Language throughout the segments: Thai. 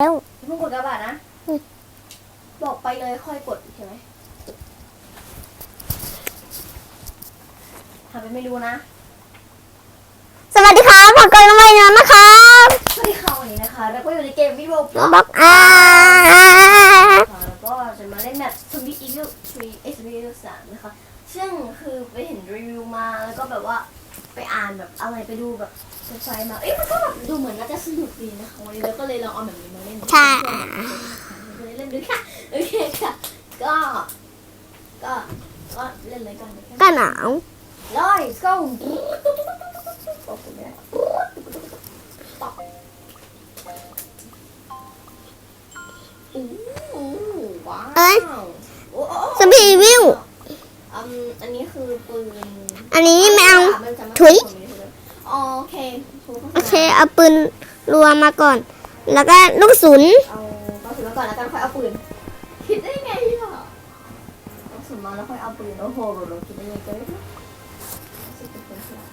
แล้วเพิ่งกดกระบาดนะอืมบอกไปเลยค่อยกดใช่ไหมทำเป็นไม่รู้นะ สวัสดีครับผมกันใหม่แล้วนะครับสวัสดีค่ะวันนี้นะคะเราก็อยู่ในเกมวิดีโอบล็อกอาค่ะแล้วก็จะมาเล่นแบบ Zombie Evil 3 X Evil 3นะคะ ซึ่งคือไปเห็นรีวิวมาแล้วก็แบบว่าไปอ่านแบบอะไรไปดูแบบ เว็บไซต์มา เอ้ยมันก็แบบดูเหมือนน่าจะสนุกดีนะคะวันนี้เราก็เลยลองเอาแบบนี้มาเล่นใช่จะได้เล่นด้วยค่ะโอเคค่ะ ก็ ก็ก็เล่นเลยกันเลยค่ะก็หนาว Let's go โอ้โหไม่ได้ตอบอู้หูว้าวเอ้ยโอ้โอ้สบีวิวอืมอันนี้คือปืน อันนี้ไม่เอานจะมาถุย โอเคถูกโอเค เอาปืนรัวมาก่อน แล้วก็ลูกกระสุนเอากระสุนมาก่อนแล้วกันค่อยเอาปืน คิดได้ไงอะเอากระสุนมาแล้วค่อยเอาปืนโอ้โหเราคิดได้ไงกัน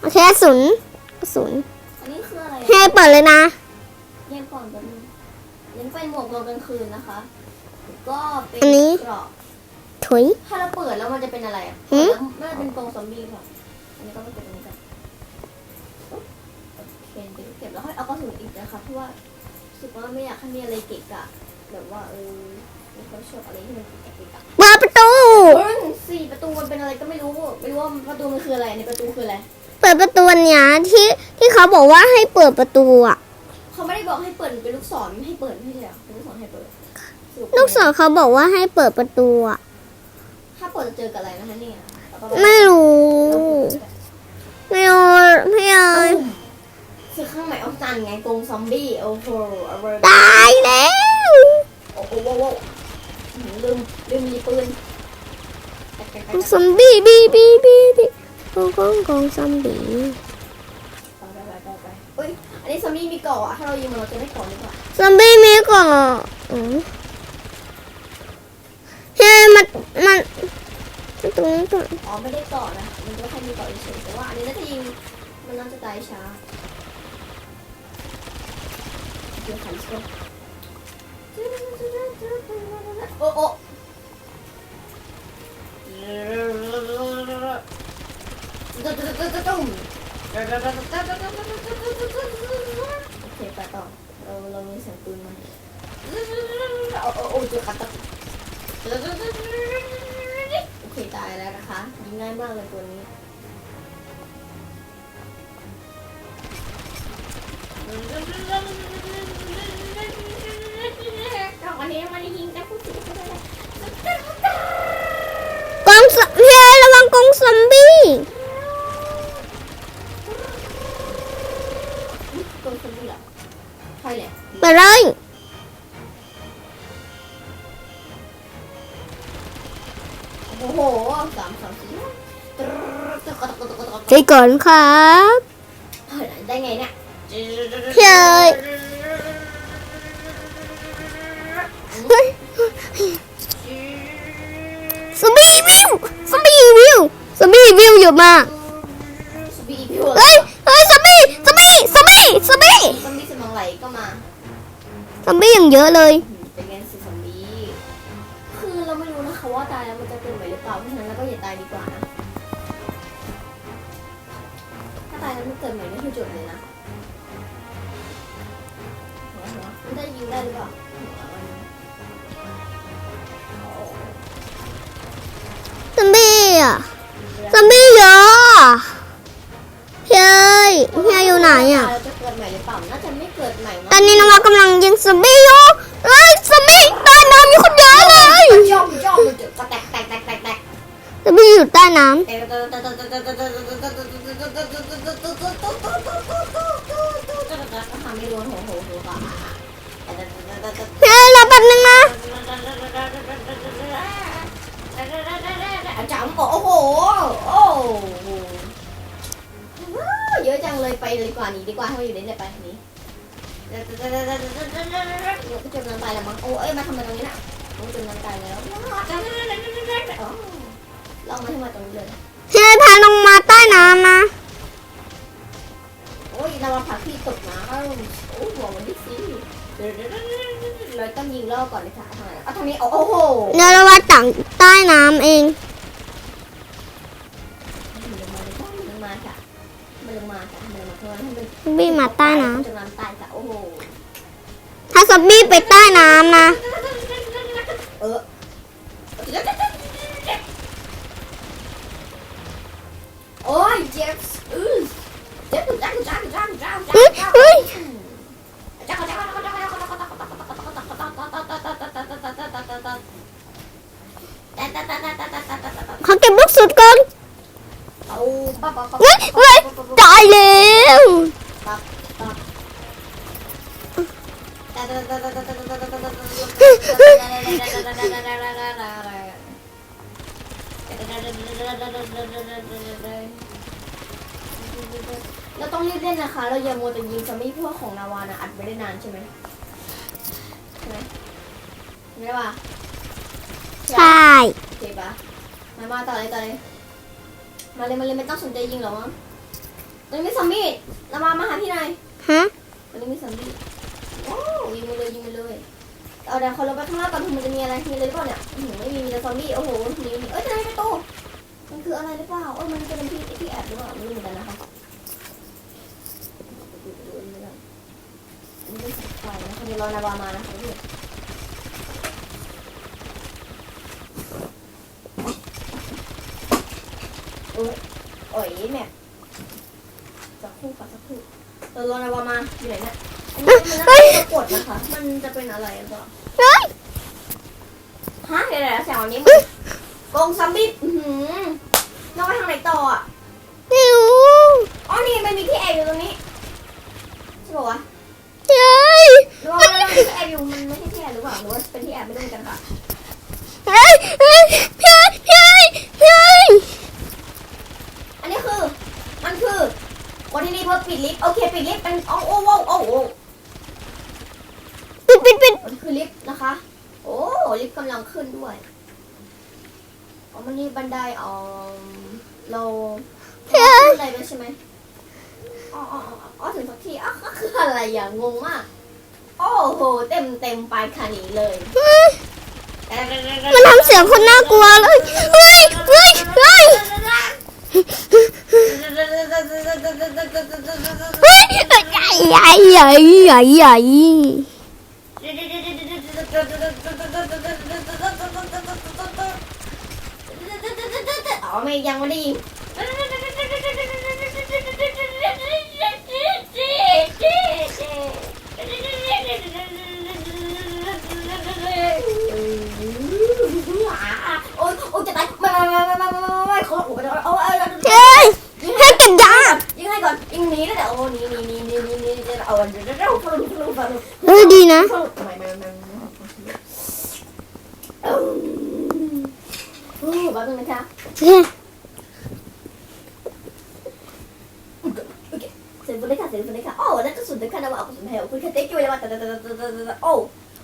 โอเคกระสุนกระสุนอันนี้คืออะไรให้เปิดเลยนะเย็นก่อนแป๊บนึงเย็นเป็นหมวกตอนกลางคืนนะคะ ก็เป็นอันนี้เกราะถุยถ้าเราเปิดแล้วมันจะเป็นอะไรอะหืมเปิดแล้วน่าจะเป็นกรงซอมบี้ค่ะอันนี้ก็ไม่เก็บตรงนี้กันปุ๊บ โอเคเดี๋ยวเก็บแล้วค่อยเอากระสุนอีกนะคะเพราะว่ารู้สึกว่าไม่อยากให้มีอะไรเกะกะแบบว่าเออมีคนชอบอะไรที่มันเกะกะเกะกะเปิดประตู เฮ้ยสี่ประตูมันเป็นอะไรก็ไม่รู้ไม่รู้ว่าประตูมันคืออะไรในประตูคืออะไรเปิดประตูอันเนี้ยที่ที่เขาบอกว่าให้เปิดประตูอะ เขาไม่ได้บอกให้เปิดเป็นลูกศรไม่ให้เปิดไม่ใช่เหรอเป็นลูกศรให้เปิดสรุปลูกศรเขาบอกว่าให้เปิดประตูอะ ถ้าเปิดจะเจอกับอะไรนะคะเนี่ยแล้วก็ไม่รู้ ไม่เอาไม่เอา คือข้างในออกจันไงกรงซอมบี้โอ้โหเอาเลยตายแล้วโอ้โหโว้โว้ลืมลืมมีปืนแตกแตกแตกซอมบี้บีบีบีบีกองกองกองซอมบี้ไปไปไปไปไปเอ้ยอันนี้ซอมบี้มีเกาะอะถ้าเรายิงมันเราจะได้เกาะหรือเปล่าซอมบี้มีก่อนอืมเฮ้ยมันมันตรงนี้ก่อนอ๋อไม่ได้เกาะนะมันก็แค่มีเกาะเฉยๆแต่ว่าอันนี้น่าจะยิงมันน่าจะตายช้า เดี๋ยวขันสกโอ้โอ้โอเคไปต่อเราเรามีเสียงปืนมาโอ้โอ้โอ้จุดขัดตะโอเคตายแล้วนะคะยิงง่ายมากเลยตัวนี้ วันนี้มันยิงแต่ผู้หญิงกองซเฮ้ยระวังกองซอมบี้ตัวคนนี้เหรอใช่แหละไปเลยโอ้โหสามสามสี่ใจก่อนครับ เฮ้ยเฮ้ยซอมบี้วิวซอมบี้วิวซอมบี้วิวเยอะมากสบีพิวเฮ้ยเฮ้ยซอมบี้ซอมบี้ซอมบี้ซอมบี้มันมีสมองไหลก็มาซอมบี้อย่างเยอะเลย อะซอมบี้เยอะเฮ้ยเฮียอยู่ไหนอะ เราจะเกิดใหม่หรือเปล่า น่าจะไม่เกิดใหม่มั้งตอนนี้นวากำลังยิงซอมบี้อยู่เฮ้ยซอมบี้ใต้น้ำมีคนเยอะเลยย่อมย่อมมันจะแตกแตกแตกแตกแตกซอมบี้อยู่ใต้น้ทำไม่โดนโหโหโหป่ะำเฮ้ยรอแป๊บนึงนะ จังโอ้โห โอ้โหเยอะจังเลยไปเลยกว่านี้ดีกว่าให้มาอยู่ในเลยไปนี้ก็จมน้ำตายแล้วมั้งโอ้เอ้ยมาทำอะไมตรงนี้น่ะต้องจมน้ำตายแล้วลองมาให้มาตรงนี้เลยเฮ้ยพาลงมาใต้น้ำนะโอ้ยเราผักที่ตกน้ำโอ้หัวมันดิสิเราต้องยิงล่อก่อนเลยค่ะทำไมเอาทางนี้โอ้โหเดี๋ยวเราว่าต่างใต้น้ำเอง บี้มาใต้น้จะน้ำตายค่ะโอ้โหำถ้าซอมบี้ไปใต้น้ำนะ เราต้องรีบเล่นนะคะ เราอย่ามัวแต่ยิงซอมบี้เพราะว่าของนาวานะอัดไม่ได้นานใช่ไหมใช่ไหมไม่ว่าใช่โอเคปะมามาต่อเลยต่อเลยมาเลยมาเลยไม่ต้องสนใจยิงหรอกมั้งตอนนี้มีซอมบี้นาวามาหาพี่หน่อยฮะตอนนี้มีซอมบี้โอ้ยิงมาเลยยิงมาเลย เอาเดี๋ยวเขาลงไปข้างล่างก่อนมันจะมีอะไรมีอะไรหรือเปล่าเนี่ยหืไม่มีมีแต่ซอมบี้โอ้โหหนีหนีเอ้ยทำไมประตูมันคืออะไรหรือเปล่าเออมันจะเป็นที่ที่แอบหรือเปล่าไม่รู้เหมือนกันนะคะอันนี้เป็นสายไฟนะคะเดี๋ยวรอนาวามานะคะพี่โอ้ยโอ้ยแม่สักครู่ค่ะสักครู่เออรอนาวามาอยู่ไหนเนี่ย อันนี้มันน่าจะกดนะคะ มันจะเป็นอะไรหรือเปล่าเฮ้ยฮะเดี๋ยวเดี๋ยวแสงวันนี้มันกองซัมบี้อื้อหือน้องไปทางไหนต่ออะ ไม่รู้ อ๋อ นี่มันมีที่แอบอยู่ตรงนี้ ใช่ป่าวะ เฮ้ย หรือว่ามันมีที่แอบอยู่ มันไม่ใช่ที่แอบหรือเปล่า หรือว่าเป็นที่แอบไม่รู้เหมือนกันค่ะ เฮ้ยเฮ้ยพี่ไอ้พี่ไอ้พี่ไอ้ อันนี้คือ มันคือคนที่นี่เพื่อปิดลิฟต์ โอเค ปิดลิฟต์เป็นอ๋อโอ้โอ้โอ้โอ้ ปิดปิดปิด มันคือลิฟต์นะคะ โอ้ ลิฟต์กำลังขึ้นด้วย อ๋อ มันนี่ บันไดอ๋อเราเราขึ้นอะไรด้วยใช่ไหมอ๋ออ๋ออ๋ออ๋อถึงสักทีอ๋อคืออะไรอย่างงงมาก โอ้โห เต็มเต็มไปค่ะนี้เลยเฮ้ยมันทำเสียงคนน่ากลัวเลยเฮ้ยเฮ้ยเฮ้ยเฮ้ยใหญ่ใหญ่ใหญ่ใหญ่ อ๋อไม่ยังไม่ได้ยิงโอ๊ยโอ๊ยจะตายไม่ไม่ไม่ไม่ไม่ไม่ไม่ขาโอ้ยเอาเอาเฮ้ยให้กันดายิงให้ก่อนยิงหนีแล้วเดี๋ยวโอ้หนีหนีหนีหนีหนีหนีเดี๋ยวเอาเดี๋ยวเดี๋ยวเดี๋ยวฟังฟังฟังเฮ้ยดีนะ ไม่ไม่ไม่เออโอ้แป๊บนึงนะคะ เฮ้ย เสร็จเลยค่ะเสร็จเลยค่ะโอ้นั่นก็สุดเลยค่ะนะว่าเอาสุดแถวคุณแค่เต๊กอยู่เลยว่าแต่แต่แต่แต่โอ้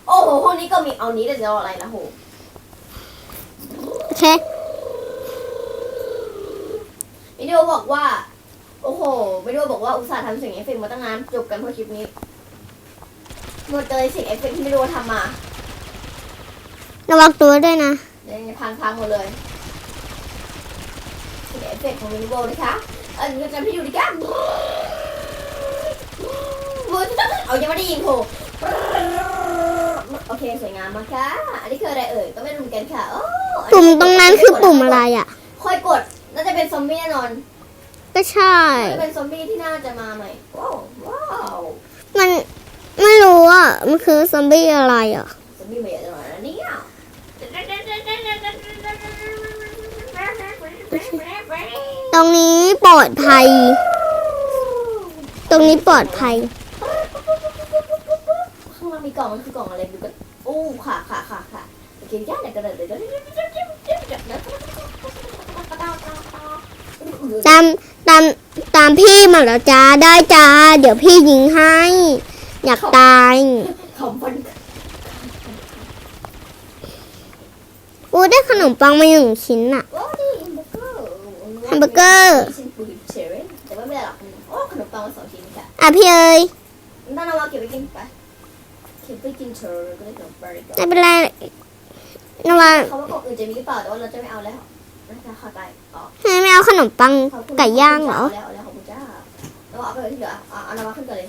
โอ้โหห้องนี้ก็มีเอา นี้แต่จะเอาอะไรนะโหโอเควิดีโอบอกว่า โอ้โหวิดีโอบอกว่าอุตส่าห์ทำเสียงเอฟเฟกต์มาตั้งนานจบกันเพราะคลิปนี้หมดเลยเสียงเอฟเฟกต์ที่วิดีโอทำมาระวังตัวด้วยนะเดี๋ยวพังพังหมดเลยเสียงเอฟเฟกต์ของวิดีโอนะคะอันนี้จะพี่อยู่ดีกันเอายังไม่ได้ยิงโห โอเคสวยงามมากค่ะ อันนี้คืออะไรเอ่ยก็ไม่รู้เหมือนกันค่ะโอ้ปุ่มตรงนั้นคือปุ่มอะไรอะ ค่อยกดน่าจะเป็นซอมบี้แน่นอนก็ใช่ น่าจะเป็นซอมบี้ที่น่าจะมาใหม่ว้าวว้าวมันไม่รู้อะ มันคือซอมบี้อะไรอะซอมบี้ใหม่จะมาแล้วเนี่ยตรงนี้ปลอดภัย ตรงนี้ปลอดภัยข้างล่างมี กล่องมันคือกล่องอะไรดูกันโอ้ค่ะค่ะค่ะค่ะโอเคย่าไหนกระเด็นเลยตามตามตามพี่มาแล้วจ้าได้จ้า เดี๋ยวพี่ยิงให้ อยากตายอู้ได้ขนมปังมาหนึ่งชิ้นอะแฮมเบอร์เกอร์แต่ว่าไม่ได้หรอกโอ้ขนมปังมาสองชิ้นค่อะพี่เอ้ยน่ารัเก็บไปกินไป โอเคไปกินเชอร์ก็ได้กับเบอร์รี่ไม่เป็นไรนว่าเขาว่ากบอื่นจะมีหรือเปล่าแต่ว่าเราจะไม่เอาแล้วนะคะเข้าใจอ๋อไม่เอาขนมปังขอบคุณไก่ย่างเหรอแล้วแล้วขอบคุณจ้าแล้วเอาไปเลยที่เหลือเอาเอานาวาขึ้นก่อนเลย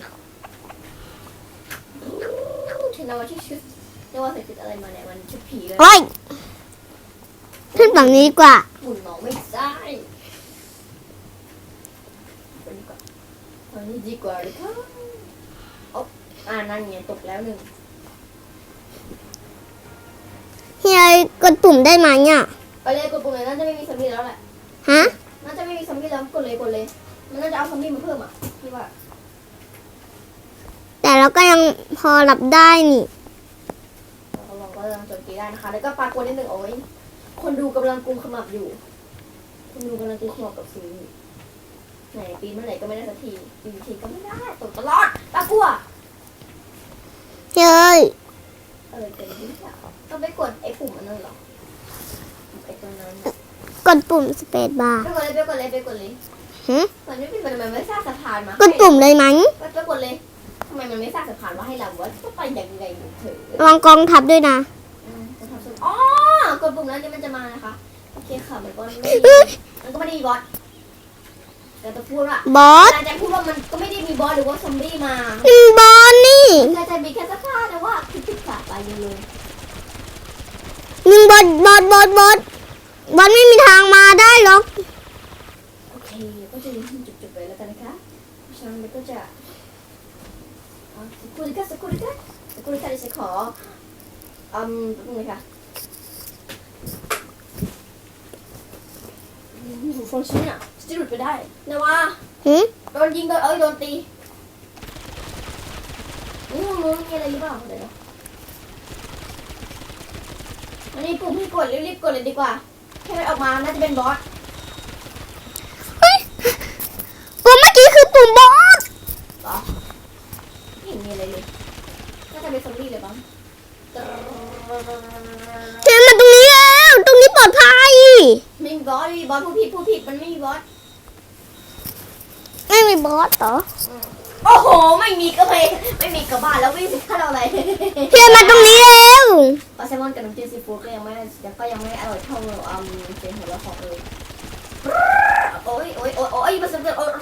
เทนาวาที่ชุดนาวาใส่ชุดอะไรมาเนี่ยมันชุดผีเลยโอ้ยขึ้นฝั่งนี้ดีกว่าหมุนมองไม่ได้ไปดีกว่าอันนี้ดีกว่าเลยครับ อ๊อบอ่านั่นไงตกแล้วหนึ่งเฮียกดปุ่มได้ไหมเนี่ยไปเลยกดปุ่มเลยน่าจะไม่มีซอมบี้แล้วแหละฮะน่าจะไม่มีซอมบี้แล้วกดเลยกดเลย มันน่าจะเอาซอมบี้มาเพิ่มอะพี่ว่า แต่เราก็ยังพอรับได้นี่เราลองก็ลองโจมตีได้นะคะ แล้วก็ปรากฏนิดหนึ่งโอ้ยคนดูกำลังกุมขมับอยู่ คนดูกำลังกุมขมับกับสิ่งนี้ไหนปีนเมื่อไหร่ก็ไม่ได้สักทีปีนทีก็ไม่ได้ตกตลอดตากลัว เฮ้ยเออเจ๋งดีอะต้องไปกดไอ้ปุ่มอันนั้นเหรอไอ้ตัวนั้นกดปุ่มสเปซบาร์ไปกดเลยไปกดเลยไปกดเลยฮะมันไม่เป็นมันไม่สร้างสะพานมากดปุ่มเลยไหมไปไปกดเลยทำไมมันไม่สร้างสะพานมาให้เราวะก็ไปยังไงเถอะระวังกองทับด้วยนะอืมจะทำสุดอ๋อกดปุ่มแล้วเดี๋ยวมันจะมานะคะโอเคค่ะมันก็ไม่ได้มันก็ไม่ได้มีบอ สแต่จะพูดว่าบอเวสลาจะพูดว่ามันก็ไม่ได้มีบอสหรือว่าซอมบี้มาอืมบอสนี่มันจะมีแค่สักผ้าแต่ว่าคือติดขาไปเลยยิงบอสบอสบอสบอสบอสไม่มีทางมาได้หรอกโอเคก็จะยืนจุดๆไปแล้วกันนะคะเพราะฉะนั้นมันก็จะเอาสักครู่นะคะสักครู่นะคะสักครู่นะคะดิฉันขออืมแป๊บนึงนะคะหูฟังฉันอะจะหลุดไปได้นะว่าหืมโดนยิงโดนเอ้ยโดนตีอู้นู้นมีอะไรหรือเปล่าเดี๋ยวนะอันนี้ปุ่มให้กดรีบๆกดเลยดีกว่าให้มันออกมาน่าจะเป็นบอสเฮ้ยปุ่มเมื่อกี้คือปุ่มบอสเหรอไม่เห็นมีอะไรเลยน่าจะเป็นซอมบี้เลยบ้างเจอมาตรงนี้แล้ว ตรงนี้ปลอดภัย ไม่มีบอสไม่มีบอสผู้ผิดผู้ผิดมันไม่มีบอส ไม่มีบอสเหรอโอ้โห ไม่มีก็ไม่ไม่มีกับบ้านแล้ววิ่งสิท่าเราอะไรเจอมาตรงนี้แล้วปลาแซลมอนกับน้ำจิ้มซีฟู้ดก็ยังไม่ยังก็ยังไม่อร่อยเท่าอืมเจนหัวเราะของเลยโอ้ยโอ้ยโอ้ยโอ้ยมันสำเร็จโอ้ยกร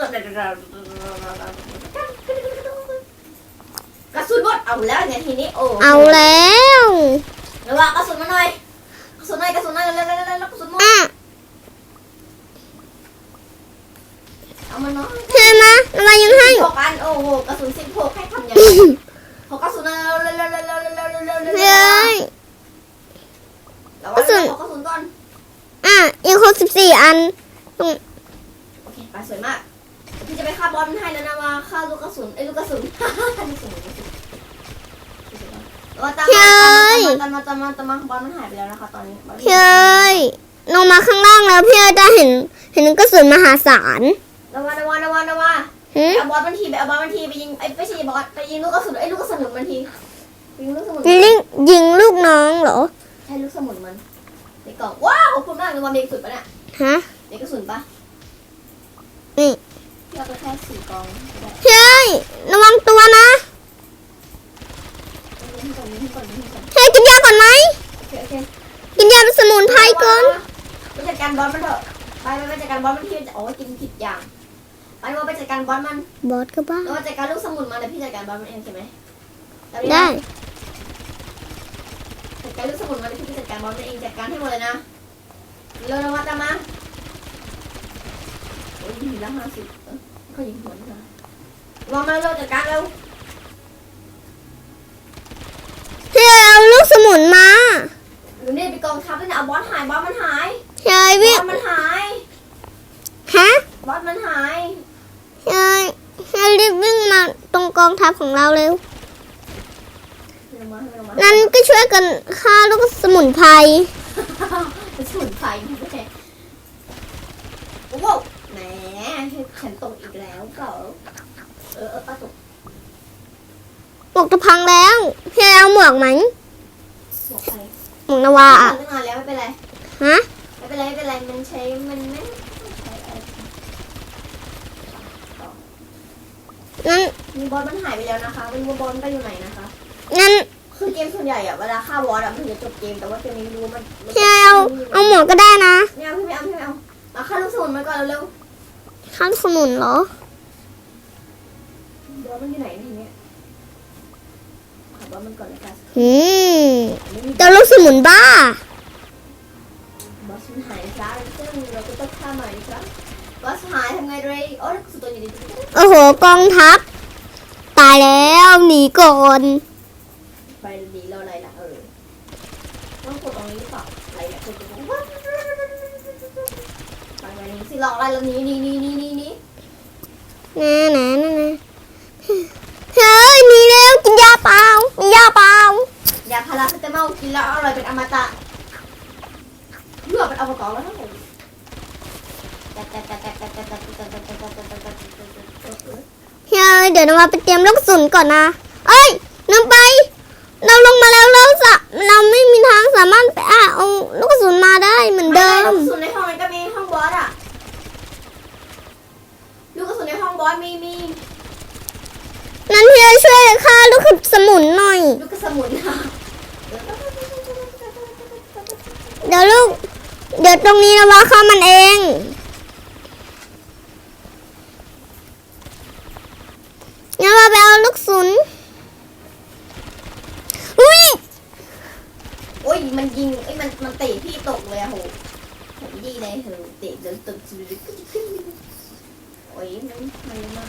ะสุนหมดเอาแล้วเนี่ยทีนี้โอ้เอาแล้วระวังกระสุนมาหน่อยกระสุนหน่อยกระสุนหน่อยเร็วเร็วเร็วเร็วกระสุนหมดอะเอามาหน่อย ห้หกอันโอ้โหกระสุนสิบหกให้ทำยังไงหกกระสุนเร็วเร็วเร็วเร็วเร็วเร็วเร็วเร็วเร็วเร็วเฮ้ยระวังนะขอกระสุนก่อนอะยังครบสิบสี่อันโอเคไปสวยมากพี่จะไปฆ่าบอลให้แล้วนะว่าฆ่าลูกกระสุนไอ้ยลูกกระสุนลูกกระสุนลูกกระสุนว่าตามมาตามมาตามมาตามมาบอลมันหายไปแล้วนะคะตอนนี้พี่เอ้ยลงมาข้างล่างแล้วพี่เอ้ยจะเห็น เห็นกระสุนมหาศาลระวังระวังระวังระวัง หืมเอาบอลมันทีไปเอาบอลมันทีไปยิงไอ้ไม่ใช่บอลไปยิงลูกกระสุนไอ้ลูกกระสุนมันทียิงลูกกระสุนยิงยิงลูกน้องเหรอ ใช่ลูกสมุนมันในกล่องว้าวขอบคุณมากเลยว่ามีกระสุนปะเนี่ยฮะมีกระสุนปะนี่เราไปแค่สี่กองได้พี่เอ้ยระวังตัวนะยิงก่อนยิงก่อนยิงก่อนเฮ้ยกินยาก่อนไหมโอเคโอเคกินยาเป็นสมุนไพรก่อนไปจัดการบอลมันเถอะไปไปไปจัดการบอลมันที่จะโอ้ยกินผิดอย่าง ไปว่าไปจัดการบอลมันบอสก็บ้าแล้วว่าจัดการลูกสมุนมันเดี๋ยวพี่จัดการบอลมันเองใช่ไหมแล้วได้จัดการลูกสมุนมันเดี๋ยวพี่จัดการบอลมันเองจัดการให้หมดเลยนะเร็วนะวัดตามมาโอ้ยยิงแล้วห้าสิบเอ้ยเขายิงหัวนี่นะวางมาเร็วจัดการเร็วพี่เอ้ยเอาลูกสมุนมาหรือเนี่ยไปกองทัพเลยนะเอาบอลหายบอลมันหายพี่เอ้ยบวิ่งอลมันหายฮะบอลมันหาย พี่เอ้ยพี่เอ้ยรีบวิ่งมาตรง กองทัพของเราเร็วเร็วมาเร็วมานั้นก็ช่วยกันฆ่าลูกสมุนไพรเป็นสมุนไพรไม่ใช่โอ้โหแหมฉันตกอีกแล้วเปล่าเออเออป้าตกหมวกจะพังแล้วพี่เอาหมวกไหมหมกไปหมวกนาวาอะตั้งนานแล้วไม่เป็นไรฮะไม่เป็นไรไม่เป็นไรมันใช้มันไม่ใช้อะไรงั้น มีบอลมันหายไปแล้วนะคะไม่รู้ว่าบอลไปอยู่ไหนนะคะ งั้นคือเกมส่วนใหญ่อะเวลาฆ่าวอสอะมันจะจบเกมแต่ว่าเกมนี้ไม่รู้มันมันพี่เอาเอาหมวกก็ได้นะไม่เอาพี่ไม่เอาพี่ไม่เอามาฆ่าลูกสมุนมาก่อนเร็วข้างสมุนเหรอๆบอสมันอยู่ไหนทีเนี้ยขอบอสมันก่อนเลยค่ะอืมไม่มีเจ้าลูกสมุนบ้า บอสมันหายจ้าซึ่งเราก็ต้องฆ่าใหม่นะครับบอสหายทำไงเลยโอ้ยสุดตัวอยู่ดีโอ้โหกองทัพ ตายแล้วหนีก่อนไปดีเราอะไรล่ะเออต้องกดตรงนี้หรือเปล่าอะไรเนี่ยกดตรงนี้ว้าวไปไปนี่สิลองอะไรแล้วนี้นี่นี่นี่นี่นี่นะนะนะ ดี๋ยวเรามาไปเตรียมลูกกระสุนก่อนนะ เอ้ยน้ำไป เราลงมาแล้วเราสะเราไม่มีทางสามารถไปอะเอาลูกกระสุนมาได้เหมือนเดิม ลูกกระสุนในห้องนั้นก็มีห้องบอสอะลูกกระสุนในห้องบอสมีมีนั้นพี่ช่วยฆ่าลูกสมุนหน่อย ลูกกระสมุนค่ะเดี๋ยวลูก เดี๋ยวตรงนี้เราว่าฆ่ามันเอง งั้นเราไปเอาลูกศุนอุ้ยโอ้ยมันยิงไอ้ยมันมันเตะพี่ตกเลยอะโหโหดีเลยเหอะเตะเดินตกโอ้ยมันมันมาก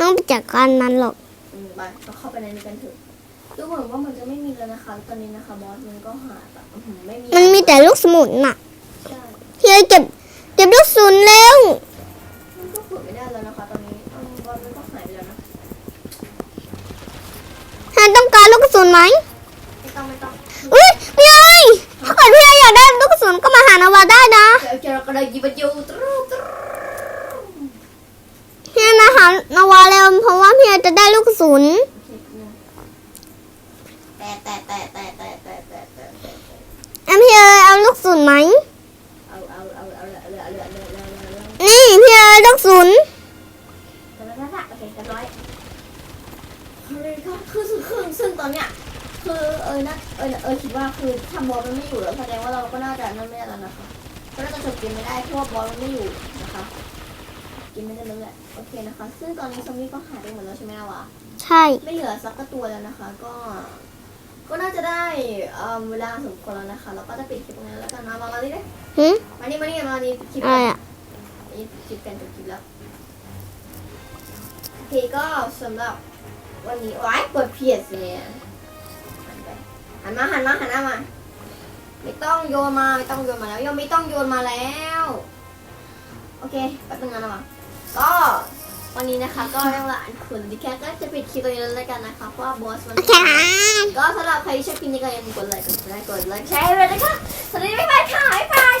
ต้องไปจัดการมันหรอกอืมไปเราเข้าไปในนี้กันเถอะดูเหมือนว่ามันจะไม่มีแล้วนะคะ ตอนนี้นะคะบอสมันก็หายแบบอื้อหือไม่มีมันมีแต่ลูกสมุนน่ะใช่พี่เก็บเก็บลูกศุนเร็ว นต้องการลูกกระสุนไหมไม่ต้องไม่ต้องอุ้ยพี่เอ้ยถ้าเกิดพี่เอ้ยอยากได้ลูกกระสุนก็มาหานาวาได้นะเจอเจอกระไดยิบยูตรูตรูพี่เอ้ยมาหานาวาเร็วเพราะว่าพี่เอ้ยจะได้ลูกกระสุนแต่แต่แต่แต่ บอลมันไม่อยู่แล้วแสดงว่าเราก็น่าจะนั่นไม่ได้แล้วนะคะก็น่าจะจบเกมไม่ได้เพราะว่าบอลมันไม่อยู่นะคะเกมไม่ได้แล้วแหละโอเคนะคะ ซึ่งตอนนี้ซอมบี้ก็หายไปหมดแล้วใช่ไหมล่ะวะใช่ ไม่เหลือสักกระตัวแล้วนะคะ ก็ ก็น่าจะได้เอ่อเวลาสมควรแล้วนะคะ เราก็จะปิดคลิปตรงนี้แล้วกันนะมามาดิเด้หึมานี่มานี่มานี่ปิดคลิปอะไรกันอะนี่ปิดคลิปกันจบคลิปแล้วโอเคก็สำหรับวันนี้ว้ายเปิดเพียสเนี่ยหันไปหันมาหันมาหันหน้ามา ไม่ต้องโยนมาไม่ต้องโยนมาแล้วยังไม่ต้องโยนมาแล้ว โอเคแป๊บนึงนะมาก็วันนี้นะคะก็เรียกว่าอันคุณดิแคก็จะปิดคลิปตรงนี้แล้วกันนะคะเพราะว่าบอสมันโอเคก็สำหรับใครที่ชอบคลิปนี้ก็อย่าลืมกดไลค์กดแชร์กดไลค์แชร์เลยนะคะสวัสดีบ๊ายบายค่ะบ๊ายบาย